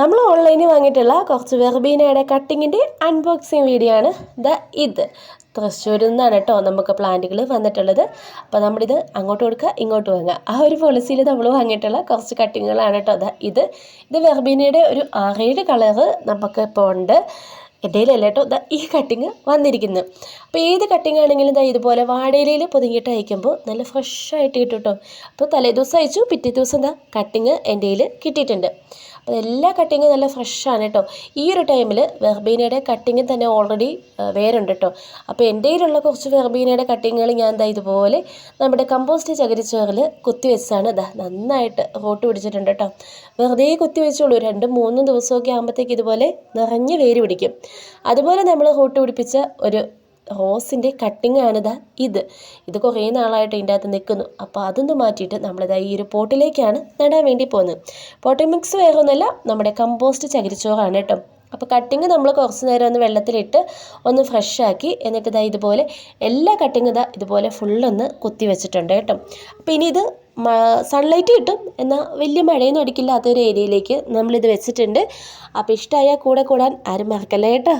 നമ്മൾ ഓൺലൈനിൽ വാങ്ങിയിട്ടുള്ള കുറച്ച് വെർബീനയുടെ കട്ടിങ്ങിന്റെ അൺബോക്സിങ് വീഡിയോ ആണ് ദ ഇത്. തൃശ്ശൂരിൽ നിന്നാണ് കേട്ടോ നമുക്ക് പ്ലാന്റുകൾ വന്നിട്ടുള്ളത്. അപ്പോൾ നമ്മളിത് അങ്ങോട്ട് കൊടുക്കുക ഇങ്ങോട്ട് വാങ്ങുക ആ ഒരു പോളിസിയിൽ നമ്മൾ വാങ്ങിയിട്ടുള്ള കുറച്ച് കട്ടിങ്ങുകളാണ് കേട്ടോ ദ ഇത്. ഇത് വെർബീനയുടെ ഒരു ആറേഴ് കളറ് നമുക്ക് ഇപ്പോൾ ഉണ്ട്. ഇടയിലല്ലേ കേട്ടോ ദാ ഈ കട്ടിങ് വന്നിരിക്കുന്നു. അപ്പോൾ ഏത് കട്ടിങ് ആണെങ്കിലും ദാ ഇതുപോലെ വാടയിലയിൽ പൊതുങ്ങിയിട്ട് അയക്കുമ്പോൾ നല്ല ഫ്രഷ് ആയിട്ട് കിട്ടും കേട്ടോ. അപ്പോൾ തലേ ദിവസം അയച്ചു പിറ്റേ ദിവസം ദാ കട്ടിങ് എന്റെ കയ്യിൽ കിട്ടിയിട്ടുണ്ട്. എല്ലാ കട്ടിങ്ങും നല്ല ഫ്രഷാണ് കേട്ടോ ഈ ഒരു ടൈമിൽ വെർബീനയുടെ കട്ടിങ് തന്നെ ഓൾറെഡി വേറുണ്ട് കേട്ടോ അപ്പോൾ എന്റെ കയ്യിലുള്ള കുറച്ച് വെർബീനയുടെ കട്ടിങ്ങുകൾ ഞാൻ എന്താ ഇതുപോലെ നമ്മുടെ കമ്പോസ്റ്റ് ചകിരിച്ചോറിൽ കുത്തി വെച്ചാണ്. ദാ നന്നായിട്ട് റോട്ട് പിടിച്ചിട്ടുണ്ട് കേട്ടോ വെറുതെ കുത്തി വെച്ചോളൂ. രണ്ടും മൂന്നും ദിവസമൊക്കെ ആകുമ്പോഴത്തേക്ക് ഇതുപോലെ നിറഞ്ഞ് വേര് പിടിക്കും. അതുപോലെ നമ്മൾ റോട്ട് പിടിപ്പിച്ച ഒരു റോസിന്റെ കട്ടിങ് ആണിതാ ഇത്. ഇത് കുറേ നാളായിട്ട് ഇതിന്റെ അകത്ത് നിൽക്കുന്നു അപ്പോൾ അതൊന്ന് മാറ്റിയിട്ട് നമ്മളിതാ ഈ ഒരു പോട്ടിലേക്കാണ് നടാൻ വേണ്ടി പോകുന്നത്. പോട്ടി മിക്സ് വേറെ ഒന്നുമല്ല നമ്മുടെ കമ്പോസ്റ്റ് ചകിരിച്ചോറാണ് കേട്ടോ. അപ്പോൾ കട്ടിങ് നമ്മൾ കുറച്ച് നേരം ഒന്ന് വെള്ളത്തിലിട്ട് ഒന്ന് ഫ്രഷ് ആക്കി എന്നിട്ട് ഇതാ ഇതുപോലെ എല്ലാ കട്ടിങ് ഇതാ ഇതുപോലെ ഫുള്ളൊന്ന് കുത്തി വെച്ചിട്ടുണ്ട് കേട്ടോ. അപ്പോൾ ഇനി ഇത് സൺലൈറ്റ് കിട്ടും. എന്നാൽ വലിയ മഴയൊന്നും അടിക്കില്ലാത്ത ഒരു ഏരിയയിലേക്ക് നമ്മളിത് വെച്ചിട്ടുണ്ട്. അപ്പോൾ ഇഷ്ടമായാൽ കൂടെ കൂടാൻ ആരും മറക്കല്ലേ കേട്ടോ.